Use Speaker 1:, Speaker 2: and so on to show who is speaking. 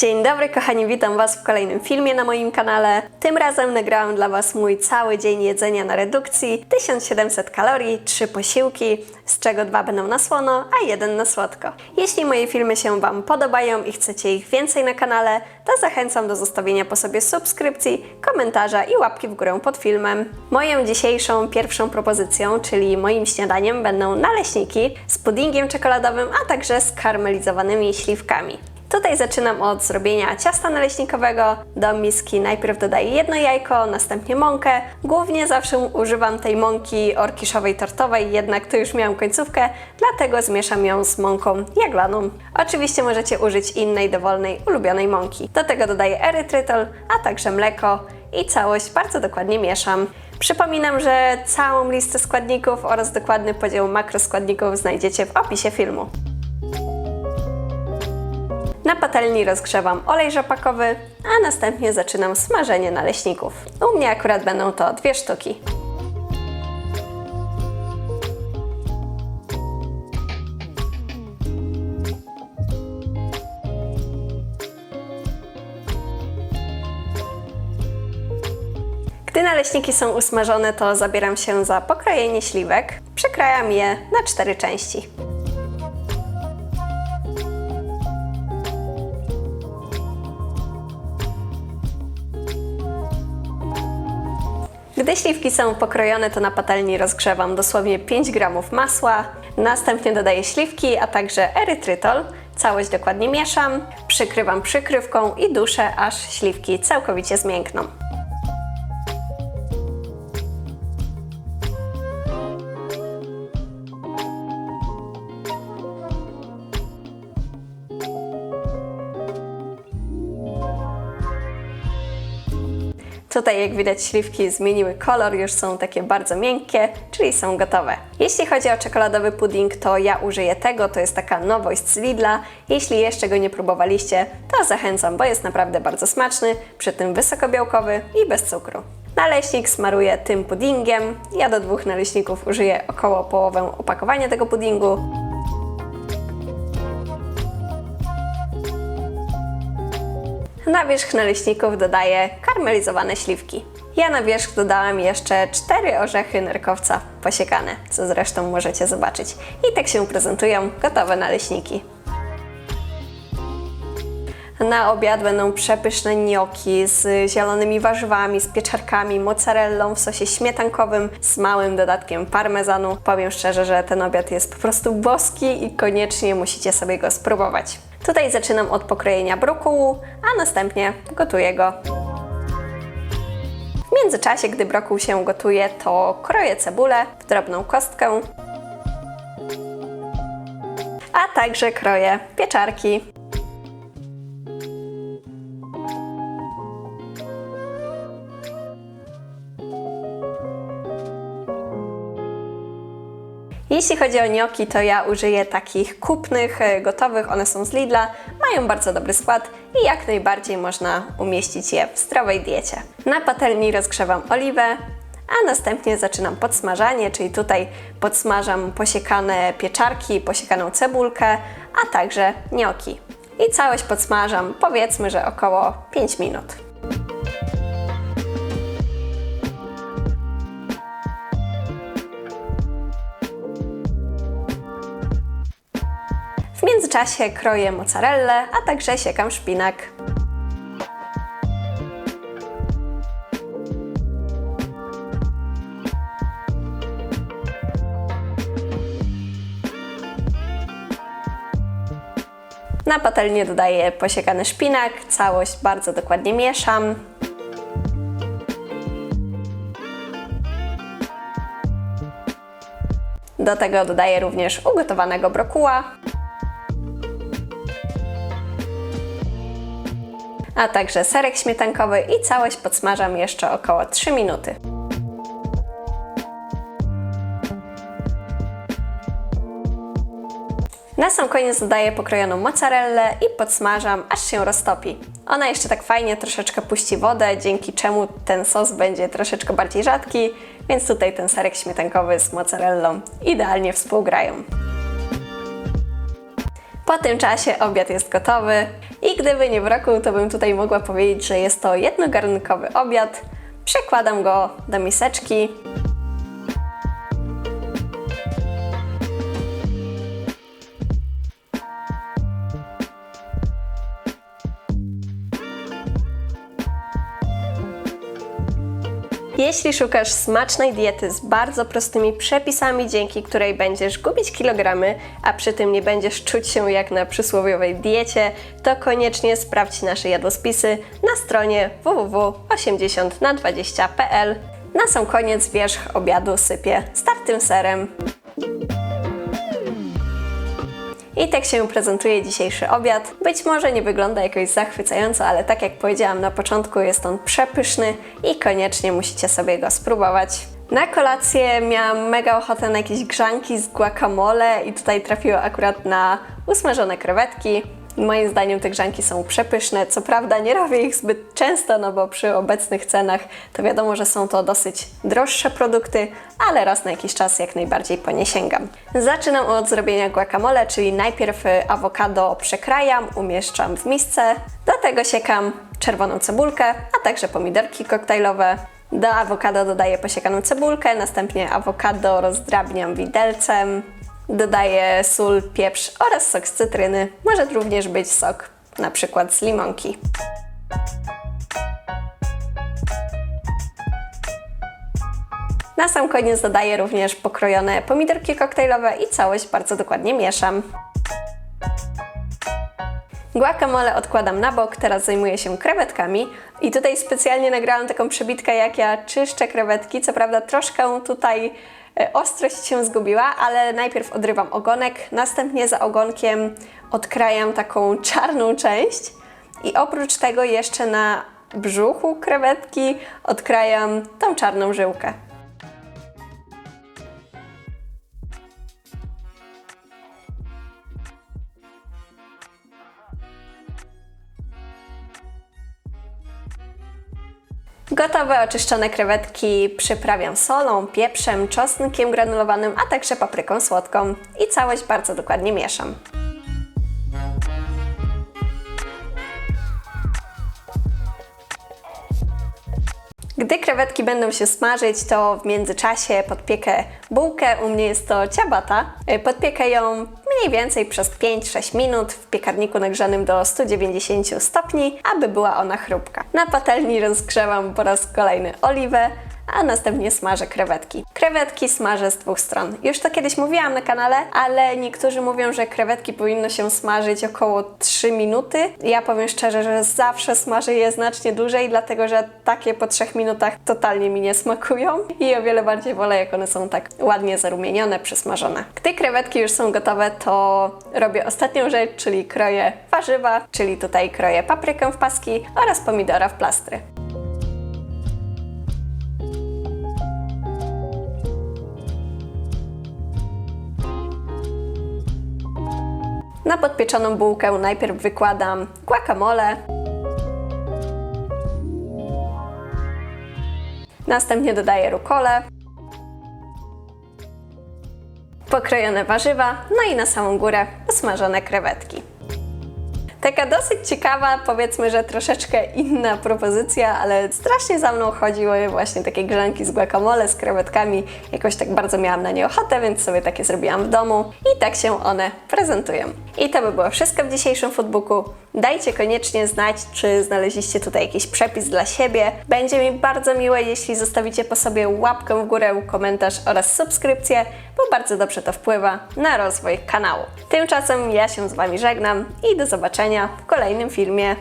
Speaker 1: Dzień dobry kochani, witam Was w kolejnym filmie na moim kanale. Tym razem nagrałam dla Was mój cały dzień jedzenia na redukcji. 1700 kalorii, 3 posiłki, z czego dwa będą na słono, a jeden na słodko. Jeśli moje filmy się Wam podobają i chcecie ich więcej na kanale, to zachęcam do zostawienia po sobie subskrypcji, komentarza i łapki w górę pod filmem. Moją dzisiejszą pierwszą propozycją, czyli moim śniadaniem będą naleśniki z puddingiem czekoladowym, a także z karmelizowanymi śliwkami. Tutaj zaczynam od zrobienia ciasta naleśnikowego. Do miski najpierw dodaję jedno jajko, następnie mąkę. Głównie zawsze używam tej mąki orkiszowej tortowej, jednak tu już miałam końcówkę, dlatego zmieszam ją z mąką jaglaną. Oczywiście możecie użyć innej dowolnej ulubionej mąki. Do tego dodaję erytrytol, a także mleko i całość bardzo dokładnie mieszam. Przypominam, że całą listę składników oraz dokładny podział makroskładników znajdziecie w opisie filmu. Na patelni rozgrzewam olej rzepakowy, a następnie zaczynam smażenie naleśników. U mnie akurat będą to dwie sztuki. Gdy naleśniki są usmażone, to zabieram się za pokrojenie śliwek. Przekrajam je na cztery części. Gdy śliwki są pokrojone, to na patelni rozgrzewam dosłownie 5 gramów masła. Następnie dodaję śliwki, a także erytrytol. Całość dokładnie mieszam, przykrywam przykrywką i duszę, aż śliwki całkowicie zmiękną. Tutaj jak widać śliwki zmieniły kolor, już są takie bardzo miękkie, czyli są gotowe. Jeśli chodzi o czekoladowy pudding, to ja użyję tego, to jest taka nowość z Lidla. Jeśli jeszcze go nie próbowaliście, to zachęcam, bo jest naprawdę bardzo smaczny, przy tym wysokobiałkowy i bez cukru. Naleśnik smaruję tym puddingiem. Ja do dwóch naleśników użyję około połowę opakowania tego puddingu. Na wierzch naleśników dodaję karmelizowane śliwki. Ja na wierzch dodałam jeszcze cztery orzechy nerkowca posiekane, co zresztą możecie zobaczyć. I tak się prezentują gotowe naleśniki. Na obiad będą przepyszne gnocchi z zielonymi warzywami, z pieczarkami, mozzarellą w sosie śmietankowym z małym dodatkiem parmezanu. Powiem szczerze, że ten obiad jest po prostu boski i koniecznie musicie sobie go spróbować. Tutaj zaczynam od pokrojenia brokułu, a następnie gotuję go. W międzyczasie, gdy brokuł się gotuje, to kroję cebulę w drobną kostkę, a także kroję pieczarki. Jeśli chodzi o gnocchi, to ja użyję takich kupnych, e, gotowych. One są z Lidla, mają bardzo dobry skład i jak najbardziej można umieścić je w zdrowej diecie. Na patelni rozgrzewam oliwę, a następnie zaczynam podsmażanie, czyli tutaj podsmażam posiekane pieczarki, posiekaną cebulkę, a także gnocchi. I całość podsmażam powiedzmy, że około 5 minut. Międzyczasie kroję mozzarellę, a także siekam szpinak. Na patelnię dodaję posiekany szpinak, całość bardzo dokładnie mieszam. Do tego dodaję również ugotowanego brokuła. A także serek śmietankowy i całość podsmażam jeszcze około 3 minuty. Na sam koniec dodaję pokrojoną mozzarellę i podsmażam, aż się roztopi. Ona jeszcze tak fajnie troszeczkę puści wodę, dzięki czemu ten sos będzie troszeczkę bardziej rzadki, więc tutaj ten serek śmietankowy z mozzarellą idealnie współgrają. Po tym czasie obiad jest gotowy gdyby nie w roku, to bym tutaj mogła powiedzieć, że jest to jednogarnkowy obiad. Przekładam go do miseczki. Jeśli szukasz smacznej diety z bardzo prostymi przepisami, dzięki której będziesz gubić kilogramy, a przy tym nie będziesz czuć się jak na przysłowiowej diecie, to koniecznie sprawdź nasze jadłospisy na stronie www.80na20.pl. Na sam koniec wierzch obiadu sypię startym serem. I tak się prezentuje dzisiejszy obiad. Być może nie wygląda jakoś zachwycająco, ale tak jak powiedziałam na początku, jest on przepyszny i koniecznie musicie sobie go spróbować. Na kolację miałam mega ochotę na jakieś grzanki z guacamole i tutaj trafiło akurat na usmażone krewetki. Moim zdaniem te grzanki są przepyszne. Co prawda nie robię ich zbyt często, no bo przy obecnych cenach to wiadomo, że są to dosyć droższe produkty, ale raz na jakiś czas jak najbardziej po nie sięgam. Zaczynam od zrobienia guacamole, czyli najpierw y, awokado przekrajam, umieszczam w misce, do tego siekam czerwoną cebulkę, a także pomidorki koktajlowe. Do awokado dodaję posiekaną cebulkę, następnie awokado rozdrabniam widelcem, Dodaję sól, pieprz oraz sok z cytryny. Może również być sok, na przykład z limonki. Na sam koniec dodaję również pokrojone pomidorki koktajlowe i całość bardzo dokładnie mieszam. Guacamole odkładam na bok, teraz zajmuję się krewetkami i tutaj specjalnie nagrałam taką przebitkę jak ja czyszczę krewetki, co prawda troszkę tutaj ostrość się zgubiła, ale najpierw odrywam ogonek, następnie za ogonkiem odkrajam taką czarną część i oprócz tego jeszcze na brzuchu krewetki odkrajam tą czarną żyłkę. Gotowe oczyszczone krewetki przyprawiam solą, pieprzem, czosnkiem granulowanym, a także papryką słodką i całość bardzo dokładnie mieszam. Gdy krewetki będą się smażyć, to w międzyczasie podpiekę bułkę. U mnie jest to ciabata. Podpiekę ją mniej więcej przez 5-6 minut w piekarniku nagrzanym do 190 stopni, aby była ona chrupka. Na patelni rozgrzewam po raz kolejny oliwę, a następnie smażę krewetki. Krewetki smażę z dwóch stron. Już to kiedyś mówiłam na kanale, ale niektórzy mówią, że krewetki powinno się smażyć około 3 minuty. Ja powiem szczerze, że zawsze smażę je znacznie dłużej, dlatego że takie po 3 minutach totalnie mi nie smakują i o wiele bardziej wolę, jak one są tak ładnie zarumienione, przysmażone. Gdy krewetki już są gotowe, to robię ostatnią rzecz, czyli kroję warzywa, czyli tutaj kroję paprykę w paski oraz pomidora w plastry. Na podpieczoną bułkę najpierw wykładam guacamole. Następnie dodaję rukolę. Pokrojone warzywa, no i na samą górę smażone krewetki. Taka dosyć ciekawa, powiedzmy, że troszeczkę inna propozycja, ale strasznie za mną chodziły właśnie takie grzanki z guacamole, z krewetkami. Jakoś tak bardzo miałam na nie ochotę, więc sobie takie zrobiłam w domu i tak się one prezentują. I to by było wszystko w dzisiejszym foodbooku. Dajcie koniecznie znać, czy znaleźliście tutaj jakiś przepis dla siebie. Będzie mi bardzo miłe, jeśli zostawicie po sobie łapkę w górę, komentarz oraz subskrypcję, bo bardzo dobrze to wpływa na rozwój kanału. Tymczasem ja się z Wami żegnam i do zobaczenia w kolejnym filmie.